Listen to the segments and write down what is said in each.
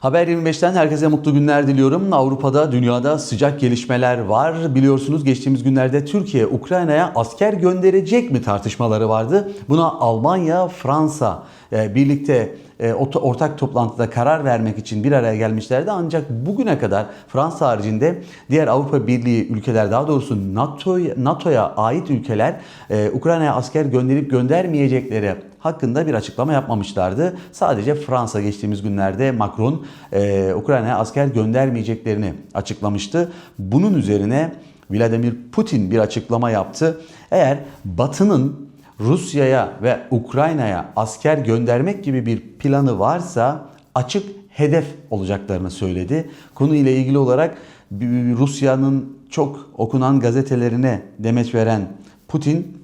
Haber 25'ten herkese mutlu günler diliyorum. Avrupa'da, dünyada sıcak gelişmeler var. Biliyorsunuz geçtiğimiz günlerde Türkiye Ukrayna'ya asker gönderecek mi tartışmaları vardı. Buna Almanya, Fransa e, birlikte e, ortak toplantıda karar vermek için bir araya gelmişlerdi. Ancak bugüne kadar Fransa haricinde diğer Avrupa Birliği ülkeler daha doğrusu NATO'ya NATO'ya ait ülkeler e, Ukrayna'ya asker gönderip göndermeyecekleri hakkında bir açıklama yapmamışlardı. Sadece Fransa geçtiğimiz günlerde Macron e, Ukrayna'ya asker göndermeyeceklerini açıklamıştı. Bunun üzerine Vladimir Putin bir açıklama yaptı. Eğer Batı'nın Rusya'ya ve Ukrayna'ya asker göndermek gibi bir planı varsa açık hedef olacaklarını söyledi. Konuyla ilgili olarak Rusya'nın çok okunan gazetelerine demeç veren Putin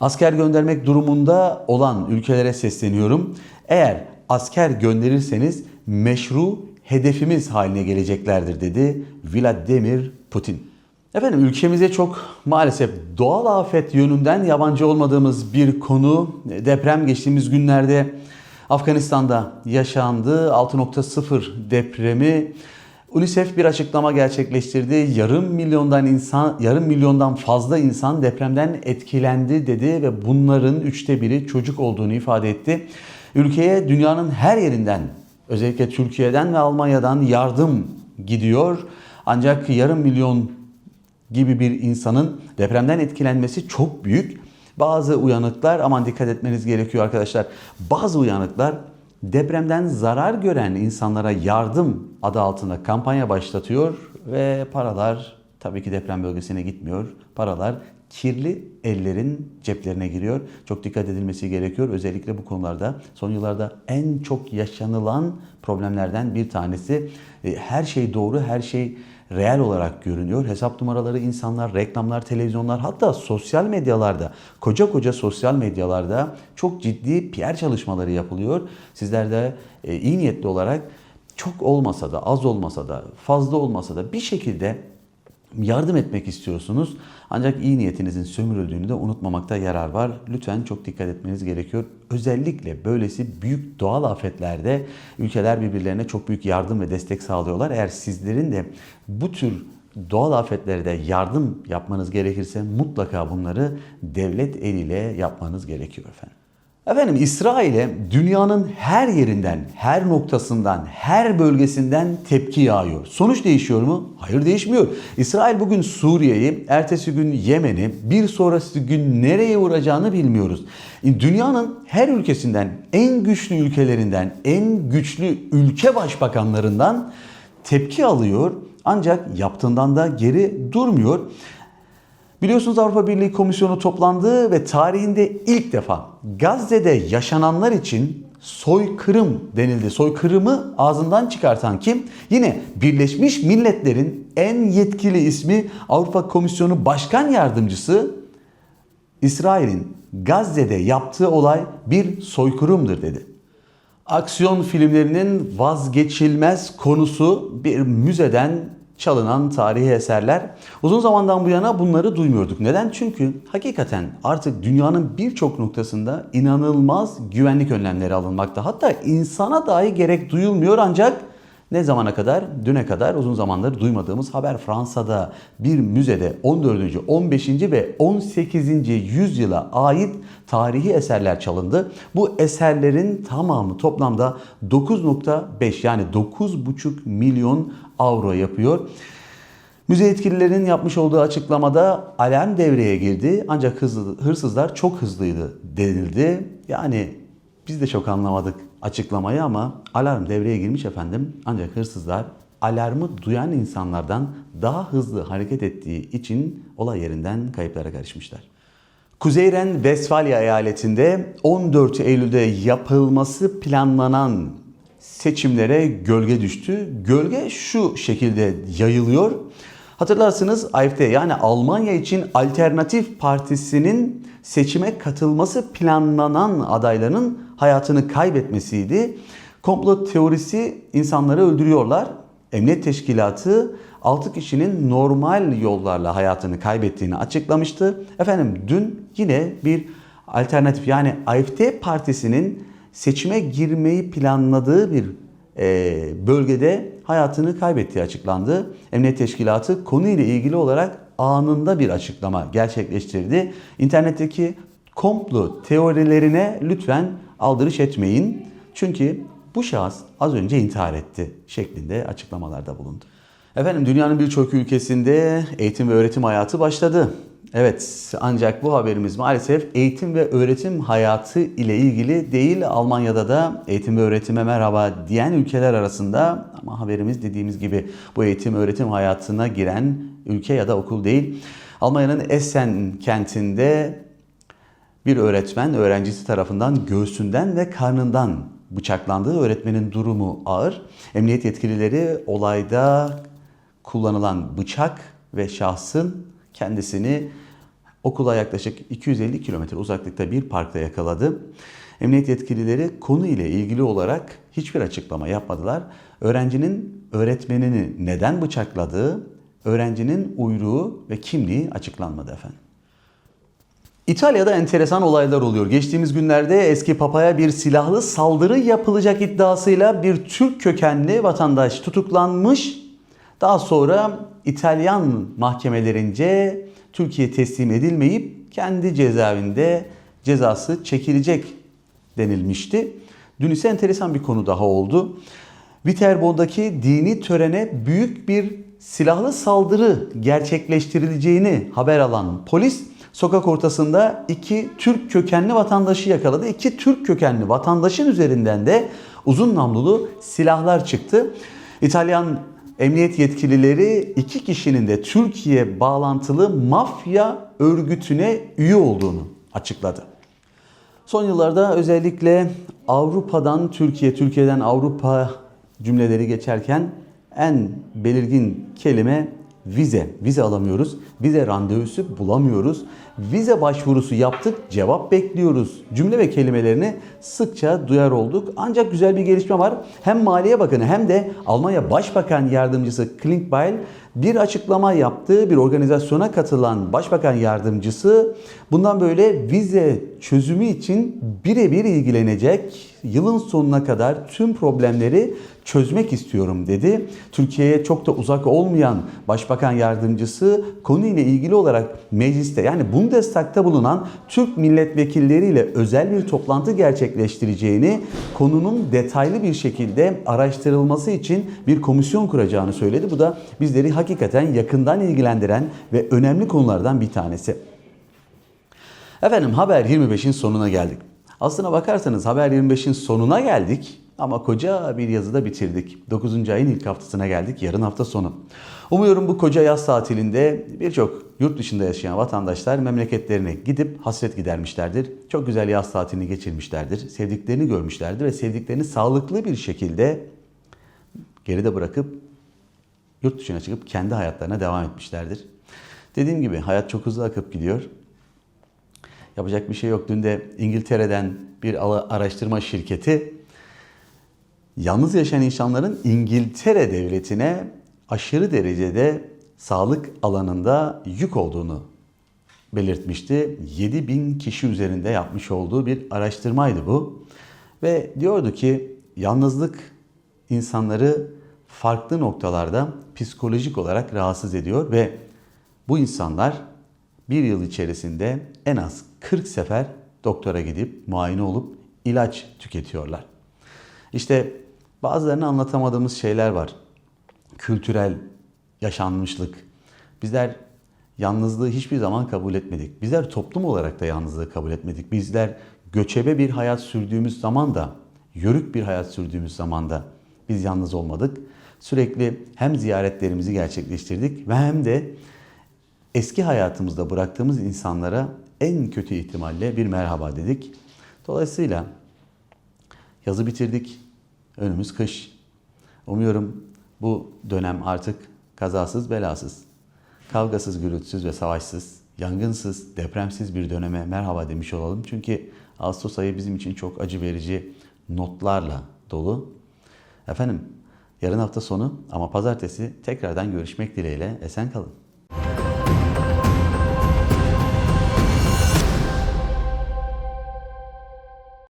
asker göndermek durumunda olan ülkelere sesleniyorum. Eğer asker gönderirseniz meşru hedefimiz haline geleceklerdir dedi Vladimir Putin. Efendim ülkemize çok maalesef doğal afet yönünden yabancı olmadığımız bir konu deprem geçtiğimiz günlerde Afganistan'da yaşandı. 6.0 depremi UNICEF bir açıklama gerçekleştirdi. Yarım milyondan insan, yarım milyondan fazla insan depremden etkilendi dedi ve bunların üçte biri çocuk olduğunu ifade etti. Ülkeye dünyanın her yerinden özellikle Türkiye'den ve Almanya'dan yardım gidiyor. Ancak yarım milyon gibi bir insanın depremden etkilenmesi çok büyük. Bazı uyanıklar aman dikkat etmeniz gerekiyor arkadaşlar. Bazı uyanıklar depremden zarar gören insanlara yardım adı altında kampanya başlatıyor ve paralar tabii ki deprem bölgesine gitmiyor. Paralar kirli ellerin ceplerine giriyor. Çok dikkat edilmesi gerekiyor. Özellikle bu konularda son yıllarda en çok yaşanılan problemlerden bir tanesi. E, her şey doğru, her şey reel olarak görünüyor. Hesap numaraları insanlar, reklamlar, televizyonlar hatta sosyal medyalarda, koca koca sosyal medyalarda çok ciddi PR çalışmaları yapılıyor. Sizler de e, iyi niyetli olarak çok olmasa da, az olmasa da, fazla olmasa da bir şekilde yardım etmek istiyorsunuz. Ancak iyi niyetinizin sömürüldüğünü de unutmamakta yarar var. Lütfen çok dikkat etmeniz gerekiyor. Özellikle böylesi büyük doğal afetlerde ülkeler birbirlerine çok büyük yardım ve destek sağlıyorlar. Eğer sizlerin de bu tür doğal afetlerde yardım yapmanız gerekirse mutlaka bunları devlet eliyle yapmanız gerekiyor efendim. Efendim İsrail'e dünyanın her yerinden, her noktasından, her bölgesinden tepki yağıyor. Sonuç değişiyor mu? Hayır değişmiyor. İsrail bugün Suriye'yi, ertesi gün Yemen'i, bir sonrası gün nereye vuracağını bilmiyoruz. Dünyanın her ülkesinden, en güçlü ülkelerinden, en güçlü ülke başbakanlarından tepki alıyor. Ancak yaptığından da geri durmuyor. Biliyorsunuz Avrupa Birliği Komisyonu toplandı ve tarihinde ilk defa Gazze'de yaşananlar için soykırım denildi. Soykırımı ağzından çıkartan kim? Yine Birleşmiş Milletler'in en yetkili ismi Avrupa Komisyonu Başkan Yardımcısı İsrail'in Gazze'de yaptığı olay bir soykırımdır dedi. Aksiyon filmlerinin vazgeçilmez konusu bir müzeden çalınan tarihi eserler. Uzun zamandan bu yana bunları duymuyorduk. Neden? Çünkü hakikaten artık dünyanın birçok noktasında inanılmaz güvenlik önlemleri alınmakta. Hatta insana dahi gerek duyulmuyor ancak ne zamana kadar? Düne kadar uzun zamandır duymadığımız haber Fransa'da bir müzede 14. 15. ve 18. yüzyıla ait tarihi eserler çalındı. Bu eserlerin tamamı toplamda 9.5 yani 9.5 milyon avro yapıyor. Müze yetkililerinin yapmış olduğu açıklamada alarm devreye girdi ancak hızlı, hırsızlar çok hızlıydı denildi. Yani biz de çok anlamadık açıklamayı ama alarm devreye girmiş efendim. Ancak hırsızlar alarmı duyan insanlardan daha hızlı hareket ettiği için olay yerinden kayıplara karışmışlar. Kuzeyren Westfalia eyaletinde 14 Eylül'de yapılması planlanan seçimlere gölge düştü. Gölge şu şekilde yayılıyor. Hatırlarsınız AFD yani Almanya için Alternatif Partisi'nin seçime katılması planlanan adayların hayatını kaybetmesiydi. Komplo teorisi insanları öldürüyorlar. Emniyet Teşkilatı 6 kişinin normal yollarla hayatını kaybettiğini açıklamıştı. Efendim dün yine bir alternatif yani AFD partisinin seçime girmeyi planladığı bir e, bölgede hayatını kaybettiği açıklandı. Emniyet Teşkilatı konuyla ilgili olarak anında bir açıklama gerçekleştirdi. İnternetteki komplo teorilerine lütfen aldırış etmeyin. Çünkü bu şahıs az önce intihar etti şeklinde açıklamalarda bulundu. Efendim dünyanın birçok ülkesinde eğitim ve öğretim hayatı başladı. Evet ancak bu haberimiz maalesef eğitim ve öğretim hayatı ile ilgili değil. Almanya'da da eğitim ve öğretime merhaba diyen ülkeler arasında ama haberimiz dediğimiz gibi bu eğitim öğretim hayatına giren ülke ya da okul değil. Almanya'nın Essen kentinde bir öğretmen öğrencisi tarafından göğsünden ve karnından bıçaklandığı öğretmenin durumu ağır. Emniyet yetkilileri olayda kullanılan bıçak ve şahsın kendisini okula yaklaşık 250 kilometre uzaklıkta bir parkta yakaladı. Emniyet yetkilileri konu ile ilgili olarak hiçbir açıklama yapmadılar. Öğrencinin öğretmenini neden bıçakladığı, öğrencinin uyruğu ve kimliği açıklanmadı efendim. İtalya'da enteresan olaylar oluyor. Geçtiğimiz günlerde eski papaya bir silahlı saldırı yapılacak iddiasıyla bir Türk kökenli vatandaş tutuklanmış. Daha sonra İtalyan mahkemelerince Türkiye teslim edilmeyip kendi cezaevinde cezası çekilecek denilmişti. Dün ise enteresan bir konu daha oldu. Viterbon'daki dini törene büyük bir silahlı saldırı gerçekleştirileceğini haber alan polis sokak ortasında iki Türk kökenli vatandaşı yakaladı. İki Türk kökenli vatandaşın üzerinden de uzun namlulu silahlar çıktı. İtalyan emniyet yetkilileri iki kişinin de Türkiye bağlantılı mafya örgütüne üye olduğunu açıkladı. Son yıllarda özellikle Avrupa'dan Türkiye, Türkiye'den Avrupa cümleleri geçerken en belirgin kelime vize. Vize alamıyoruz. Vize randevusu bulamıyoruz. Vize başvurusu yaptık, cevap bekliyoruz. Cümle ve kelimelerini sıkça duyar olduk. Ancak güzel bir gelişme var. Hem Maliye Bakanı hem de Almanya Başbakan Yardımcısı Klinkbeil bir açıklama yaptı. Bir organizasyona katılan Başbakan Yardımcısı bundan böyle vize çözümü için birebir ilgilenecek. Yılın sonuna kadar tüm problemleri çözmek istiyorum dedi. Türkiye'ye çok da uzak olmayan Başbakan Yardımcısı konuyla ilgili olarak mecliste yani Bundestag'ta bulunan Türk milletvekilleriyle özel bir toplantı gerçekleştireceğini, konunun detaylı bir şekilde araştırılması için bir komisyon kuracağını söyledi. Bu da bizleri hakikaten yakından ilgilendiren ve önemli konulardan bir tanesi. Efendim Haber 25'in sonuna geldik. Aslına bakarsanız Haber 25'in sonuna geldik ama koca bir yazıda bitirdik. 9. ayın ilk haftasına geldik. Yarın hafta sonu. Umuyorum bu koca yaz tatilinde birçok yurt dışında yaşayan vatandaşlar memleketlerine gidip hasret gidermişlerdir. Çok güzel yaz tatilini geçirmişlerdir. Sevdiklerini görmüşlerdir ve sevdiklerini sağlıklı bir şekilde geride bırakıp yurt dışına çıkıp kendi hayatlarına devam etmişlerdir. Dediğim gibi hayat çok hızlı akıp gidiyor. Yapacak bir şey yok. Dün de İngiltere'den bir araştırma şirketi yalnız yaşayan insanların İngiltere devletine aşırı derecede sağlık alanında yük olduğunu belirtmişti. 7 bin kişi üzerinde yapmış olduğu bir araştırmaydı bu. Ve diyordu ki yalnızlık insanları farklı noktalarda psikolojik olarak rahatsız ediyor ve bu insanlar bir yıl içerisinde en az 40 sefer doktora gidip muayene olup ilaç tüketiyorlar. İşte bazılarını anlatamadığımız şeyler var. Kültürel yaşanmışlık. Bizler yalnızlığı hiçbir zaman kabul etmedik. Bizler toplum olarak da yalnızlığı kabul etmedik. Bizler göçebe bir hayat sürdüğümüz zaman da, yörük bir hayat sürdüğümüz zaman da biz yalnız olmadık. Sürekli hem ziyaretlerimizi gerçekleştirdik ve hem de eski hayatımızda bıraktığımız insanlara en kötü ihtimalle bir merhaba dedik. Dolayısıyla yazı bitirdik. Önümüz kış. Umuyorum bu dönem artık kazasız belasız, kavgasız, gürültüsüz ve savaşsız, yangınsız, depremsiz bir döneme merhaba demiş olalım. Çünkü Ağustos ayı bizim için çok acı verici notlarla dolu. Efendim yarın hafta sonu ama pazartesi tekrardan görüşmek dileğiyle esen kalın.